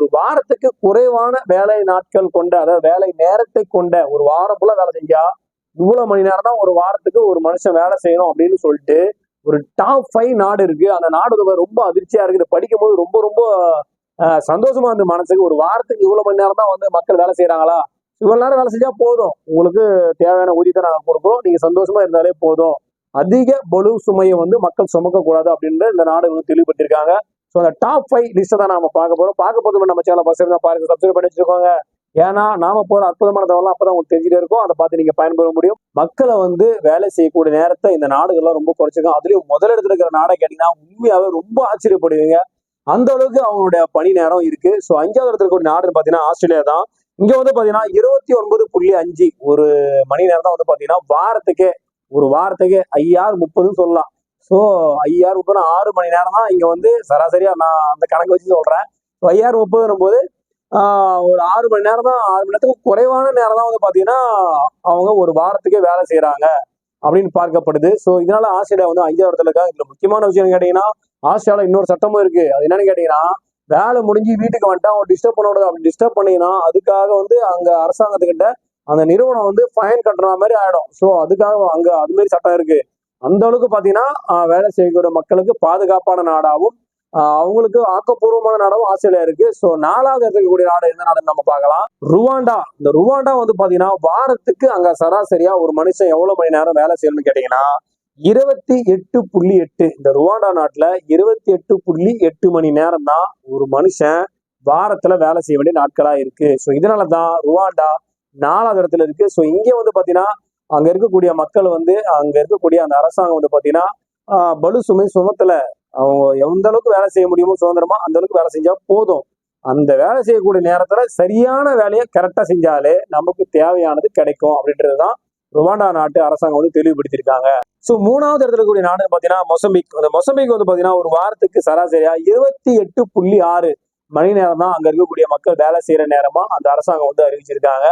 ஒரு வாரத்துக்கு குறைவான வேலை நாட்கள் கொண்ட அதாவது வேலை நேரத்தை கொண்ட ஒரு வாரம் ஃபுல்லா வேலை செஞ்சா இவ்வளவு மணி நேரம் தான் ஒரு வாரத்துக்கு ஒரு மனுஷன் வேலை செய்யணும் அப்படின்னு சொல்லிட்டு ஒரு டாப் ஃபைவ் நாடு இருக்கு. அந்த நாடு ரொம்ப- ரொம்ப அதிர்ச்சியா இருக்கு படிக்கும் போது ரொம்ப ரொம்ப சந்தோஷமா இருந்து மனசுக்கு. ஒரு வாரத்துக்கு இவ்வளவு மணி நேரம் தான் வந்து மக்கள் வேலை செய்யறாங்களா இவ்வளவு நேரம் வேலை செஞ்சா போதும். உங்களுக்கு தேவையான ஊதியத்தை நாங்க கொடுக்குறோம் நீங்க சந்தோஷமா இருந்தாலே போதும். அதிக பலு சுமையை வந்து மக்கள் சுமக்க கூடாது அப்படின்ற இந்த நாடு வந்து தெளிவுபட்டிருக்காங்க ஸோ அந்த டாப் ஃபைவ் லிஸ்ட்டை தான் நாம பார்க்க போறோம். பார்க்க போதும் நம்ம சேனல் பஸ் இருந்தால் பாருங்க. சப்ஸ்கிரைப் பண்ணி வச்சுக்கோங்க ஏன்னா நாம போற அற்புதமான தகவலாம் அப்பதான் உங்களுக்கு தெரிஞ்சுட்டே இருக்கும். அதை பார்த்து நீங்க பயன்பெற முடியும். மக்களை வந்து வேலை செய்யக்கூடிய நேரத்தை இந்த நாடுகள்லாம் ரொம்ப குறைச்சிருக்கும் அதுலயும் முதல் இடத்துல இருக்கிற நாடை கேட்டீங்கன்னா உண்மையாவே ரொம்ப ஆச்சரியப்படுவீங்க. அந்த அளவுக்கு அவங்களுடைய பணி நேரம் இருக்கு. ஸோ அஞ்சாவது இடத்துல இருக்கக்கூடிய நாடுன்னு பாத்தீங்கன்னா ஆஸ்திரேலியா தான். இங்க வந்து பாத்தீங்கன்னா இருபத்தி ஒன்பது புள்ளி அஞ்சு ஒரு மணி நேரம் தான் வந்து பாத்தீங்கன்னா வாரத்துக்கே ஒரு வாரத்துக்கு ஐயாறு முப்பதுன்னு சொல்லலாம். ஸோ ஐயாயிரம் முப்பது ஆறு மணி நேரம் தான் இங்கே வந்து சராசரியாக நான் அந்த கணக்கு வச்சு சொல்கிறேன் ஸோ ஐயாயிரம் முப்பதுன்னும் போது ஒரு ஆறு மணி நேரம் தான் ஆறு மணி நேரத்துக்கு குறைவான நேரம் தான் வந்து பார்த்தீங்கன்னா அவங்க ஒரு வாரத்துக்கே வேலை செய்கிறாங்க அப்படின்னு பார்க்கப்படுது. ஸோ இதனால ஆஸ்திரேலியா வந்து அஞ்சாவது இடத்துல இருக்காங்க. இதில் முக்கியமான விஷயம் கேட்டீங்கன்னா ஆஸ்திரேலியாவில் இன்னொரு சட்டமும் இருக்கு. அது என்னன்னு கேட்டீங்கன்னா வேலை முடிஞ்சு வீட்டுக்கு வந்துட்டு அவங்க டிஸ்டர்ப் பண்ணக்கூடாது அப்படி டிஸ்டர்ப் பண்ணிங்கன்னா அதுக்காக வந்து அங்கே அரசாங்கத்துக்கிட்ட அந்த நிறுவனம் வந்து ஃபைன் கட்டுற மாதிரி ஆயிடும். ஸோ அதுக்காக அங்கே அது மாதிரி சட்டம் இருக்கு. அந்த அளவுக்கு பார்த்தீங்கன்னா வேலை செய்யக்கூடிய மக்களுக்கு பாதுகாப்பான நாடாகவும் அவங்களுக்கு ஆக்கப்பூர்வமான நாடாகவும் ஆஸ்திரேலியா இருக்கு. ஸோ நாலாவது இருக்கக்கூடிய நாடு எந்த நாடுன்னு நம்ம பார்க்கலாம். ருவாண்டா. இந்த ருவாண்டா வந்து பாத்தீங்கன்னா வாரத்துக்கு அங்க சராசரியா ஒரு மனுஷன் எவ்வளவு மணி நேரம் வேலை செய்யணும்னு கேட்டீங்கன்னா இருபத்தி எட்டு புள்ளி எட்டு இந்த ருவாண்டா நாட்டுல இருபத்தி எட்டு புள்ளி எட்டு மணி நேரம் தான் ஒரு மனுஷன் வாரத்துல வேலை செய்ய வேண்டிய நாட்களா இருக்கு. ஸோ இதனாலதான் ருவாண்டா நாலாவது இடத்துல இருக்கு. ஸோ இங்கே வந்து பாத்தீங்கன்னா அங்க இருக்கக்கூடிய மக்கள் வந்து அங்க இருக்கக்கூடிய அந்த அரசாங்கம் வந்து பாத்தீங்கன்னா பலு சுமை சுமத்துல. அவங்க எந்த அளவுக்கு வேலை செய்ய முடியுமோ சுதந்திரமா அந்த அளவுக்கு வேலை செஞ்சா போதும். அந்த வேலை செய்யக்கூடிய நேரத்துல சரியான வேலையை கரெக்டா செஞ்சாலே நமக்கு தேவையானது கிடைக்கும் அப்படின்றதுதான் ருவாண்டா நாட்டு அரசாங்கம் வந்து தெளிவுபடுத்தியிருக்காங்க. ஸோ மூணாவது இடத்துல இருக்கக்கூடிய நாடு பாத்தீங்கன்னா மொசம்பிக். அந்த மொசம்பிக் வந்து பாத்தீங்கன்னா ஒரு வாரத்துக்கு சராசரியா இருபத்தி எட்டு புள்ளி ஆறு மணி நேரம் தான் அங்க இருக்கக்கூடிய மக்கள் வேலை செய்யற நேரமா அந்த அரசாங்கம் வந்து அறிவிச்சிருக்காங்க.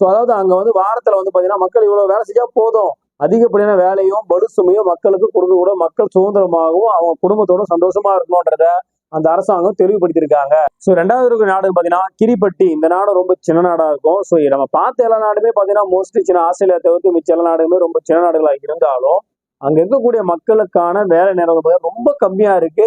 ஸோ அதாவது அங்கே வந்து வாரத்தில் வந்து பார்த்தீங்கன்னா மக்கள் இவ்வளோ வேலை செஞ்சால் போதும். அதிகப்படியான வேலையும் பலு சுமையும் மக்களுக்கு கொடுக்க கூட மக்கள் சுதந்திரமாகவும் அவங்க குடும்பத்தோட சந்தோஷமா இருக்கணும்ன்றத அந்த அரசாங்கம் தெளிவுபடுத்தியிருக்காங்க. ஸோ ரெண்டாவது இருக்கிற நாடுன்னு பார்த்தீங்கன்னா கிரிப்பட்டி இந்த நாடு ரொம்ப சின்ன நாடாக இருக்கும். ஸோ நம்ம பார்த்த எல்லா நாடுமே பார்த்தீங்கன்னா மோஸ்ட்லி சின்ன ஆஸ்திரேலியா தவிர்த்து மிச்ச எல்லா நாடுமே ரொம்ப சின்ன நாடுகளாக இருந்தாலும் அங்கே இருக்கக்கூடிய மக்களுக்கான வேலை நேரம் ரொம்ப கம்மியாக இருக்கு.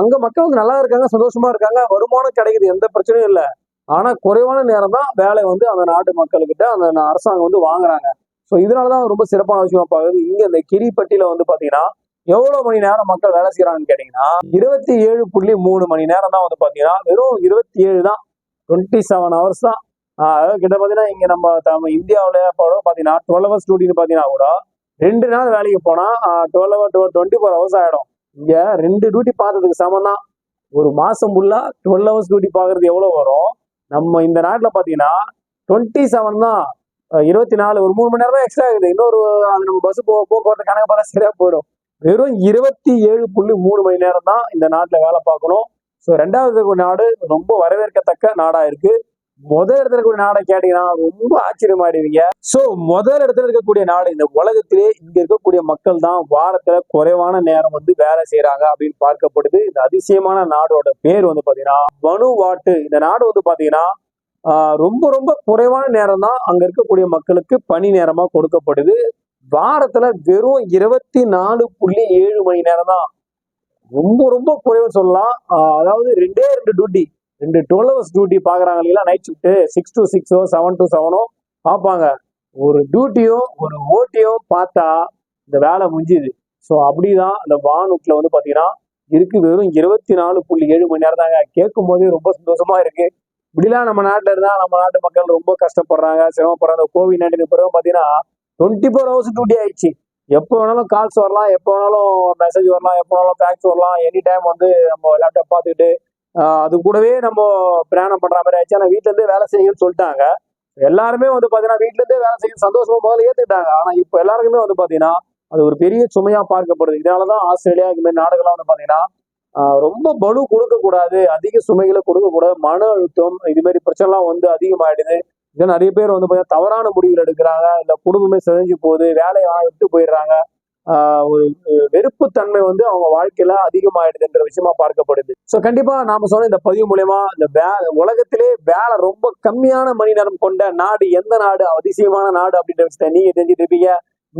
அங்கே மக்கள் வந்து நல்லா இருக்காங்க சந்தோஷமா இருக்காங்க. வருமானம் கிடைக்குது எந்த பிரச்சனையும் இல்லை. ஆனா குறைவான நேரம் தான் வேலை வந்து அந்த நாட்டு மக்கள்கிட்ட அந்த அரசாங்கம் வந்து வாங்குறாங்க. ஸோ இதனாலதான் ரொம்ப சிறப்பான விஷயமா பார்க்குது. இங்க இந்த கிரிப்பட்டியில வந்து பாத்தீங்கன்னா எவ்வளவு மணி நேரம் மக்கள் வேலை செய்யறாங்கன்னு கேட்டீங்கன்னா இருபத்தி ஏழு புள்ளி மூணு மணி நேரம் தான் வந்து பாத்தீங்கன்னா வெறும் இருபத்தி ஏழு தான் டுவெண்ட்டி செவன் ஹவர்ஸ் தான் அதாவது கிட்ட பாத்தீங்கன்னா இங்க நம்ம நம்ம இந்தியாவுல போட பாத்தீங்கன்னா டுவெல் ஹவர்ஸ் டியூட்டின்னு பாத்தீங்கன்னா கூட ரெண்டு நாள் வேலைக்கு போனா twelve hour twenty four hours ஆயிடும். இங்க ரெண்டு டியூட்டி பார்த்ததுக்கு சமம் தான் ஒரு மாசம் ஃபுல்லா டுவெல் ஹவர்ஸ் டியூட்டி பாக்குறது எவ்வளவு வரும்? நம்ம இந்த நாட்டில் பார்த்தீங்கன்னா டுவெண்ட்டி செவன் தான் இருபத்தி நாலு ஒரு மூணு மணி நேரம் தான் எக்ஸ்ட்ரா ஆகுது. இன்னொரு அது நம்ம பஸ் போ போக்குவரத்து கணக்கு பார்த்தா சரியாக போயிடும். வெறும் இருபத்தி ஏழு புள்ளி மூணு மணி நேரம் தான் இந்த நாட்டில் வேலை பார்க்கணும். ஸோ ரெண்டாவது நாடு ரொம்ப வரவேற்கத்தக்க நாடாக இருக்கு. முதல் இடத்துல இருக்கக்கூடிய நாடை கேட்டீங்கன்னா ரொம்ப ஆச்சரியமாயிடுவீங்க. ஸோ முதல் இடத்துல இருக்கக்கூடிய நாடு இந்த உலகத்திலே இங்க இருக்கக்கூடிய மக்கள் தான் வாரத்துல குறைவான நேரம் வந்து வேலை செய்யறாங்க அப்படின்னு பார்க்கப்படுது. இந்த அதிசயமான நாடோட பேர் வந்து பாத்தீங்கன்னா வனுவாட்டு இந்த நாடு வந்து பாத்தீங்கன்னா ரொம்ப ரொம்ப குறைவான நேரம் தான் அங்க இருக்கக்கூடிய மக்களுக்கு பணி நேரமா கொடுக்கப்படுது. வாரத்துல வெறும் இருபத்தி நாலு புள்ளி ஏழு மணி நேரம் தான் ரொம்ப ரொம்ப குறைவு சொல்லலாம். அதாவது ரெண்டே ரெண்டு டியூட்டி ரெண்டு டுவெல் ஹவர்ஸ் டியூட்டி பாக்குறாங்க இல்லைங்களா நைட் ஷிஃப்ட் சிக்ஸ் டு சிக்ஸோ செவன் டு செவனோ பார்ப்பாங்க. ஒரு டியூட்டியும் ஒரு ஓட்டியும் பார்த்தா இந்த வேலை முடிஞ்சுது. ஸோ அப்படிதான் அந்த வானுட்ல வந்து பார்த்தீங்கன்னா இருக்கு வெறும் இருபத்தி நாலு புள்ளி ஏழு மணி நேரம் தாங்க. கேட்கும் போதே ரொம்ப சந்தோஷமா இருக்கு. இப்படிலாம் நம்ம நாட்டில் இருந்தால் நம்ம நாட்டு மக்கள் ரொம்ப கஷ்டப்படுறாங்க சிரமப்படுறாங்க. கோவிட் நைன்டீன் பிறகு பார்த்தீங்கன்னா டுவெண்ட்டி ஃபோர் ஹவர்ஸ் டியூட்டி ஆயிடுச்சு. எப்போ வேணாலும் கால்ஸ் வரலாம் எப்போ வேணாலும் மெசேஜ் வரலாம் எப்போ வேணாலும் ஃபேக்ஸ் வரலாம். எனி டைம் வந்து நம்ம லேப்டாப் பார்த்துக்கிட்டு அது கூடவே நம்ம பிரயாணம் பண்ற மாதிரி ஆயிடுச்சு. ஆனால் வீட்ல இருந்தே வேலை செய்யுங்கன்னு சொல்லிட்டாங்க. எல்லாருமே வந்து பாத்தீங்கன்னா வீட்ல இருந்தே வேலை செய்யும் சந்தோஷமா முதல்ல ஏத்துக்கிட்டாங்க. ஆனா இப்போ எல்லாருக்குமே வந்து பாத்தீங்கன்னா அது ஒரு பெரிய சுமையா பார்க்கப்படுது. இதனாலதான் ஆஸ்திரேலியா இது மாதிரி நாடுகள்லாம் வந்து பாத்தீங்கன்னா ரொம்ப பலு கொடுக்கக்கூடாது அதிக சுமைகளை கொடுக்கக்கூடாது மன அழுத்தம் இது மாதிரி பிரச்சனைலாம் வந்து அதிகமாயிடுது. இதை நிறைய பேர் வந்து பார்த்தீங்கன்னா தவறான முடிவுகள் எடுக்கிறாங்க இல்லை குடும்பமே செஞ்சு போகுது வேலையை விட்டு போயிடுறாங்க. ஒரு வெறுப்புத்தன்மை வந்து அவங்க வாழ்க்கையில அதிகமாயிடுதுன்ற விஷயமா பார்க்கப்படுது. ஸோ கண்டிப்பா நாம சொன்ன இந்த பதிவு மூலயமா இந்த வே- உலகத்திலே வேலை ரொம்ப கம்மியான மணி நேரம் கொண்ட நாடு எந்த நாடு? அதிசயமான நாடு அப்படின்ற விஷயத்த நீங்க தெரிஞ்சுட்டு இருப்பீங்க.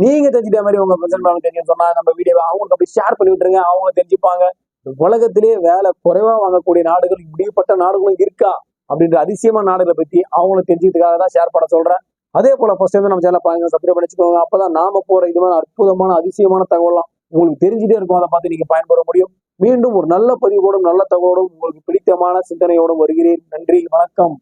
நீங்க தெரிஞ்சுட்ட மாதிரி உங்க பிரசன்ட் தெரியும் சொன்னா நம்ம வீடியோவை அவங்களுக்கு அப்படி ஷேர் பண்ணி விட்டுருங்க. அவங்க தெரிஞ்சுப்பாங்க. உலகத்திலேயே உலகத்திலே வேலை குறைவா வாங்கக்கூடிய நாடுகள் இப்படிப்பட்ட நாடுகளும் இருக்கா? அப்படின்ற அதிசயமான நாடுகளை பத்தி அவங்களும் தெரிஞ்சுக்கிறதுக்காக தான் ஷேர் பண்ண சொல்றேன். அதே போல ஃபர்ஸ்ட் டைம் நம்ம சேனல் பாருங்க சப்ஸ்கிரைப் பண்ணி அப்பதான் நாம போற இது மாதிரி அற்புதமான அதிசயமான தகவலாம் உங்களுக்கு தெரிஞ்சுட்டே இருக்கும். அதை பார்த்து நீங்க பயன்பெற முடியும். மீண்டும் ஒரு நல்ல பதிவோடும் நல்ல தகவலோடும் உங்களுக்கு பிடித்தமான சிந்தனையோடும் வருகிறேன். நன்றி வணக்கம்.